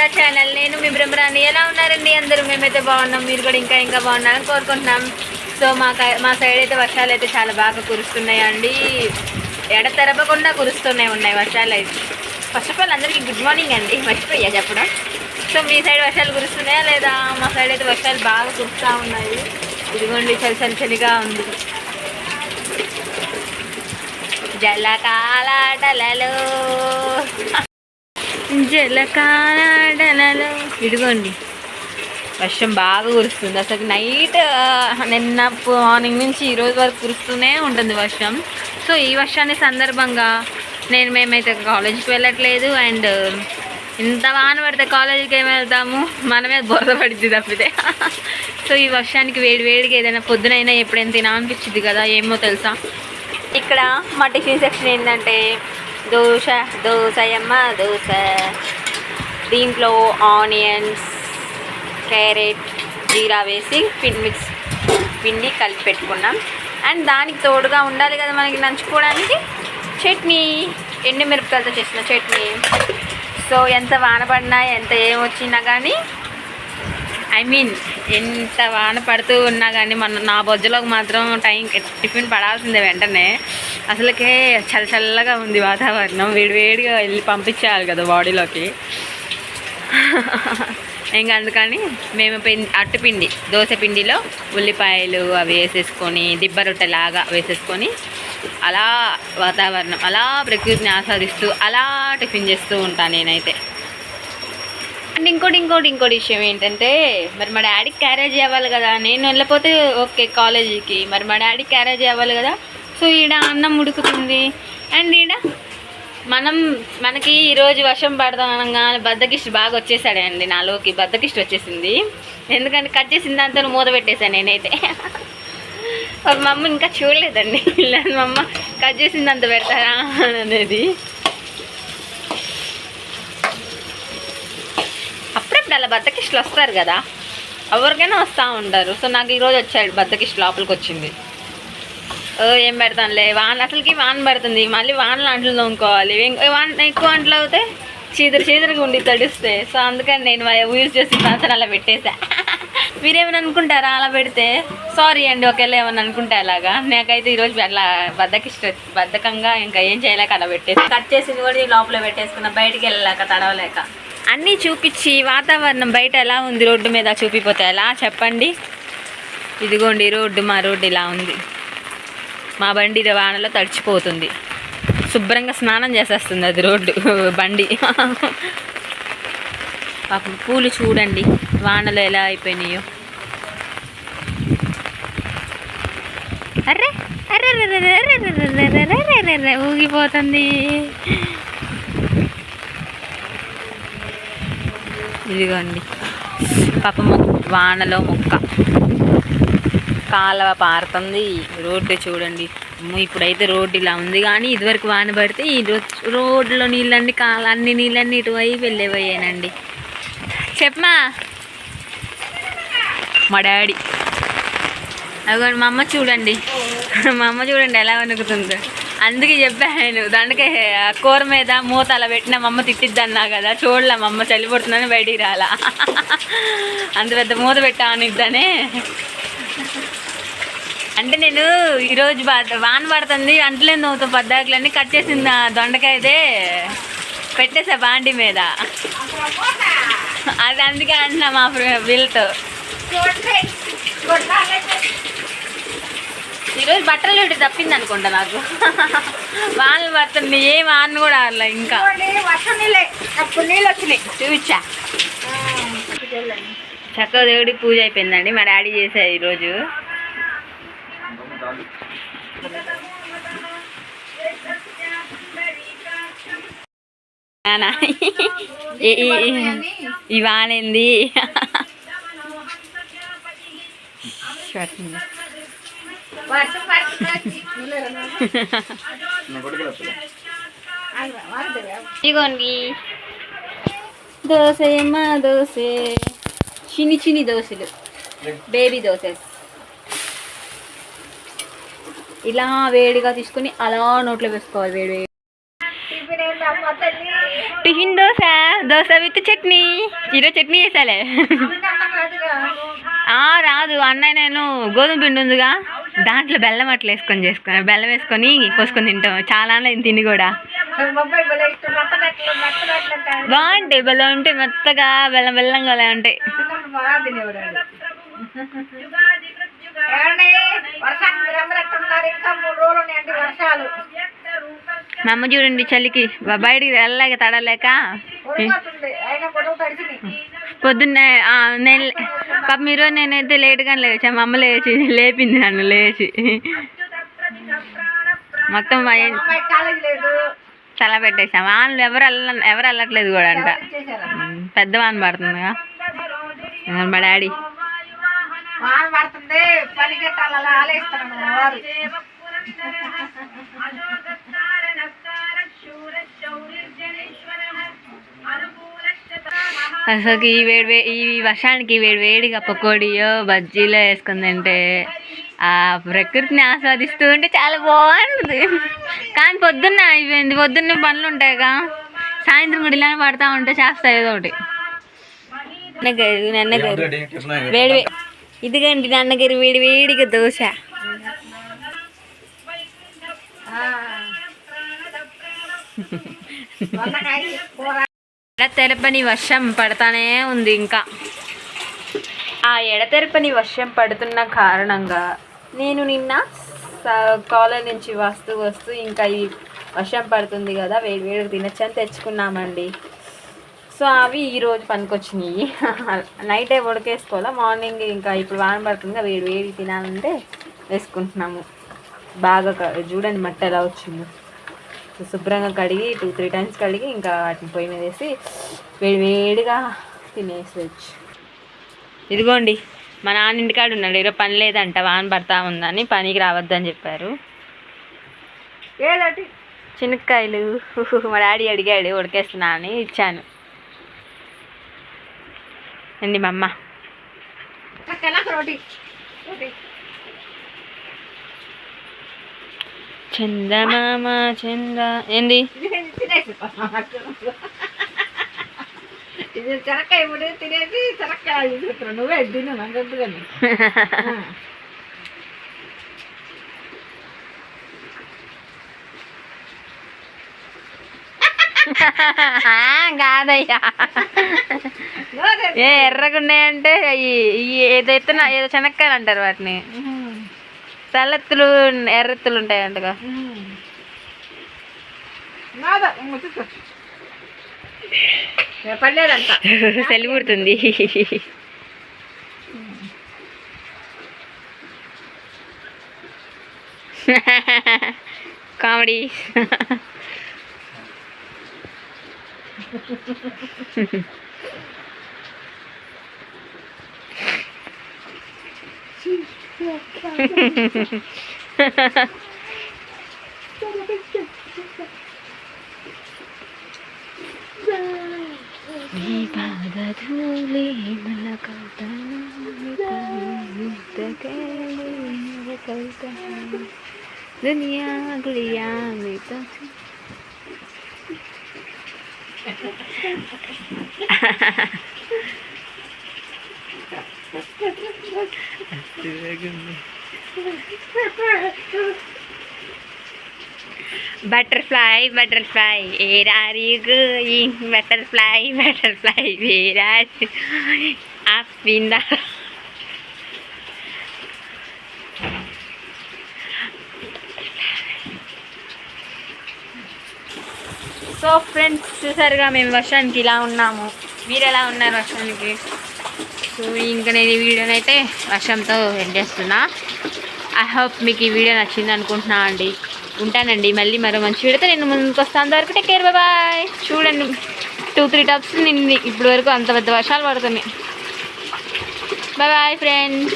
Bhramara channel. నేను మీ బ్రహ్మరాణి ఎలా ఉన్నారండి అందరూ? మేమైతే బాగున్నాం. మీరు కూడా ఇంకా ఇంకా బాగున్నారని కోరుకుంటున్నాం. సో మా మా సైడ్ అయితే వర్షాలు అయితే చాలా బాగా కురుస్తున్నాయండి. ఎడతెరపకుండా కురుస్తున్నాయి ఉన్నాయి వర్షాలు అయితే ఫస్ట్ ఆఫ్ ఆల్ అందరికీ గుడ్ మార్నింగ్ అండి. మర్చిపోయా చెప్పడం. సో మీ సైడ్ వర్షాలు కురుస్తున్నాయా లేదా? మా సైడ్ అయితే వర్షాలు బాగా కురుస్తూ ఉన్నాయి. ఇదిగోండి చలి చలి చలిగా ఉంది. జలకాలాటలలో జలకాడలలో ఇదిగోండి. వర్షం బాగా కురుస్తుంది. అసలు నైట్ నిన్న మార్నింగ్ నుంచి ఈరోజు వరకు కురుస్తూనే ఉంటుంది వర్షం. సో ఈ వర్షాన్ని సందర్భంగా నేను మేమైతే కాలేజీకి వెళ్ళట్లేదు. అండ్ ఇంత వాన పడితే కాలేజీకి ఏమి వెళ్తాము? మనమే బురద పడిద్ది తప్పితే. సో ఈ వర్షానికి వేడి వేడిగా ఏదైనా పొద్దునైనా ఎప్పుడైనా తినాలనిపించింది కదా ఏమో తెలుసా? ఇక్కడ మా టిఫిన్ సెక్షన్ ఏంటంటే దోశ దోశయమ్మ దోశ దీంట్లో ఆనియన్స్ క్యారెట్ జీరా వేసి పిండి మిక్స్ పిండి కలిపి పెట్టుకున్నాం. అండ్ దానికి తోడుగా ఉండాలి కదా మనకి నంచుకోవడానికి? చట్నీ ఎండు మిరపకాయలతో చేసిన చట్నీ. సో ఎంత వాన పడినా ఎంత ఏమొచ్చినా వచ్చినా కానీ ఐ మీన్ ఎంత వాన పడుతూ ఉన్నా కానీ మన నా బొజ్జలోకి మాత్రం టైం టిఫిన్ పడాల్సిందే వెంటనే. అసలుకే చల్ల చల్లగా ఉంది వాతావరణం. వేడివేడిగా వెళ్ళి పంపించేయాలి కదా బాడీలోకి. ఇంకా అందుకని మేము పిండి అట్టుపిండి దోశ పిండిలో ఉల్లిపాయలు అవి వేసేసుకొని దిబ్బ రొట్టెలాగా వేసేసుకొని అలా వాతావరణం అలా ప్రకృతిని ఆస్వాదిస్తూ అలా టిఫిన్ చేస్తూ ఉంటాను నేనైతే. అండ్ ఇంకోటి ఇంకోటి ఇంకోటి విషయం ఏంటంటే మరి మా డాడీకి క్యారేజ్ అవ్వాలి కదా నేను వెళ్ళిపోతే ఓకే కాలేజీకి. మరి మా డాడీకి క్యారేజ్ అవ్వాలి కదా సో ఈడ అన్నం ఉడుకుతుంది. అండ్ ఈడ మనం మనకి ఈరోజు వర్షం పడదాం అనగానే బద్దకిష్టి బాగా వచ్చేసాడే అండి నాలోకి. బద్దకిష్టి వచ్చేసింది. ఎందుకంటే కట్ చేసిన దాంతో మూత పెట్టేశాను నేనైతే. మా అమ్మ ఇంకా చూడలేదండి. మా అమ్మ కట్ చేసింది అంత పెడతారా అనేది. అప్పుడప్పుడు అలా బద్దకిష్టులు వస్తారు కదా ఎవరికైనా వస్తూ ఉంటారు. సో నాకు ఈరోజు వచ్చాడు బద్దకిష్టు లోపలికి వచ్చింది. ఓ ఏం పెడతానులే వాన అసలుకి వాన పడుతుంది. మళ్ళీ వానలు అంట్లు తోముకోవాలి. వాన్ వాన ఎక్కువ అంట్లు అవుతే చీదరు చీదరుగా ఉండి తడిస్తే. సో అందుకని నేను యూజ్ చేసిన తర్వాత అలా పెట్టేసా మీరేమైనా అనుకుంటారా అలా పెడితే? సారీ అండి ఒకవేళ ఏమైనా అనుకుంటే అలాగా. నాకైతే ఈరోజు అలా బద్దకిష్ట బద్దకంగా ఇంకా ఏం చేయలేక అలా పెట్టేసి కట్ చేసింది కూడా లోపల పెట్టేసుకున్న బయటికి వెళ్ళలేక తడవలేక. అన్నీ చూపించి వాతావరణం బయట ఎలా ఉంది రోడ్డు మీద చూపిపోతే ఎలా చెప్పండి ఇదిగోండి రోడ్డు మా రోడ్డు ఇలా ఉంది మా బండి వానలో తడిచిపోతుంది శుభ్రంగా స్నానం చేసేస్తుంది అది రోడ్డు బండి పాపం పూలు చూడండి వానలో ఎలా అయిపోయినాయో అర్రే అర్రే ఊగిపోతుంది ఇదిగోండి. పాప వానలో మొక్క. కాలువ పారుతుంది. రోడ్డు చూడండి. ఇప్పుడైతే రోడ్డు ఇలా ఉంది కానీ ఇదివరకు వాన పడితే ఈ రో- రోడ్లో నీళ్ళన్నీ కాల అన్ని నీళ్ళన్నీ ఇటువైపు వెళ్ళిపోయానండి చెప్పమా మా డాడీ. అదిగోండి మా అమ్మ చూడండి. మా అమ్మ చూడండి ఎలా వణుకుతుందో. అందుకే చెప్పాను దానికే కూర మీద మూత అలా పెట్టిన మమ్మ అమ్మ తిట్టిద్ది అన్నా కదా చూడలే మా అమ్మ చలి పుడుతుందని బయటికి రాలా. అంత పెద్ద మూత పెట్టానిద్దనే. అంటే నేను ఈరోజు వాన పడుతుంది అంటలేదు నవ్వుతా పద్దాకులన్నీ కట్ చేసింది దొండకాయతే పెట్టేసా బాండి మీద. అది అందుకే అంటున్నా మా వీళ్ళతో. ఈరోజు బట్టలు ఇటు తప్పింది అనుకుంటా నాకు. వానలు పడుతుంది ఏ వాన కూడా ఆడలే ఇంకా. వర్షం నీళ్ళే అప్పుడు నీళ్ళు వచ్చినాయి. చూపించా. చక్కగా దేవుడికి పూజ అయిపోయిందండి మా డాడీ చేశారు ఈరోజు. నానా ఇదిగోండి. దోశ అమ్మ దోశ. చిన్ని చిన్ని దోశలు. బేబీ దోశస్ ఇలా వేడిగా తీసుకుని అలా నోట్లో వేసుకోవాలి వేడి టిఫిన్ దోశ దోశ విత్ చట్నీ. ఈరోజు చట్నీ వేసాలే ఆ, రాదు. అన్నయ్య నేను గోధుమ పిండి ఉందిగా. దాంట్లో బెల్లం అట్లా వేసుకొని చేసుకుని బెల్లం వేసుకొని పోసుకొని తింటాం. చాలా తిని కూడా. బాగుంటాయి బెల్లం ఉంటాయి మెత్తగా బెల్లం బెల్లంగా అలా ఉంటాయి. మా అమ్మ చూడండి చలికి బయటికి వెళ్ళలేక తడలేక. పొద్దున్నే నేను పాప మీరు నేనైతే లేట్గా లేచా. మా అమ్మ లేచి లేపింది నన్ను లేచి. మొత్తం తల పెట్టేసాం. వాళ్ళు ఎవరు వెళ్ళ ఎవరు వెళ్ళట్లేదు కూడా అంట. చేశారు పెద్ద వాన పడుతుందిగా మా డాడీ? వాన పడుతుంది. పని అసలు ఈ వేడి ఈ వర్షానికి వేడి వేడిగా పకోడీయో బజ్జీలో వేసుకుని తింటే ఆ ప్రకృతిని ఆస్వాదిస్తూ ఉంటే చాలా బాగుంటుంది. కానీ పొద్దున్న అయిపోయింది. పొద్దున్న పనులు ఉంటాయిగా సాయంత్రం కూడా ఇలానే పడతా ఉంటే చేస్తా ఏదో ఒకటి. నాన్నగారు నాన్నగారు వేడి ఇదిగండి నాన్నగారు వేడి వేడిగా దోశ. కూర ఎడతెరపని వర్షం పడతానే ఉంది ఇంకా. ఆ ఎడతెరపని వర్షం పడుతున్న కారణంగా నేను నిన్న స- కాలేజ్ నుంచి వస్తూ వస్తూ ఇంకా ఈ వర్షం పడుతుంది కదా వేడి వేడి తినచ్చని తెచ్చుకున్నామండి. సో అవి ఈరోజు పనికొచ్చినాయి. నైటే ఉడకేసుకోవాలా మార్నింగ్ ఇంకా ఇప్పుడు వాన పడుతుందిగా వేడి వేడి తినాలంటే వేసుకుంటున్నాము. బాగా చూడండి మట్టి ఎలా వచ్చిందో. శుభ్రంగా కడిగి టూ త్రీ టైమ్స్ కడిగి ఇంకా వాటిని పొయ్యి మీద వేసి వేడి వేడిగా తినేసేయచ్చు ఇదిగోండి మా నాన్న ఇంటికాడ ఉన్నాడు. ఈరోజు పని లేదంట వాన పడతా ఉందని పనికి రావద్దని చెప్పారు. ఏదటి? చిన్నకాయలు మా డాడీ అడిగాడు ఉడకేస్తున్నా అని ఇచ్చాను. అండి మా అమ్మ? చందమామ చంద. ఏంది? ఇది చెరక్కాయ తినేసి చెరక్కాయ నువ్వే తిను కానీ కాదయ్యా. ఏ ఎర్రగున్నాయంటే అవి ఏదో ఎత్తున ఏదో శనక్కాయలు అంటారు వాటిని. తెల్లెత్తులు ఎర్రెత్తులు ఉంటాయంటగా. పడలేదంట. చలి పుడుతుంది. Comedy. Viva the Duli Malakota, the Kelly Malakota, the Niagliani. Butterfly where are you going butterfly butterfly where are you up in the so friends చూసారుగా మేము వర్షానికి ఇలా ఉన్నాము మీరు ఎలా ఉన్నారు వర్షానికి సో ఇంకా నేను ఈ వీడియోని అయితే వర్షంతో ఎండ్ చేస్తున్నా. ఐ హోప్ మీకు ఈ వీడియో నచ్చింది అనుకుంటున్నా అండి. ఉంటానండి. మళ్ళీ మరో మంచి వీడియోతో నేను ముందుకు వస్తాను వరకు టేక్ కేర్ బాయ్ చూడండి. టూ త్రీ టప్స్ నింది ఇప్పుడు వరకు అంత పెద్ద వర్షాలు పడుతున్నాయి. Bye bye friends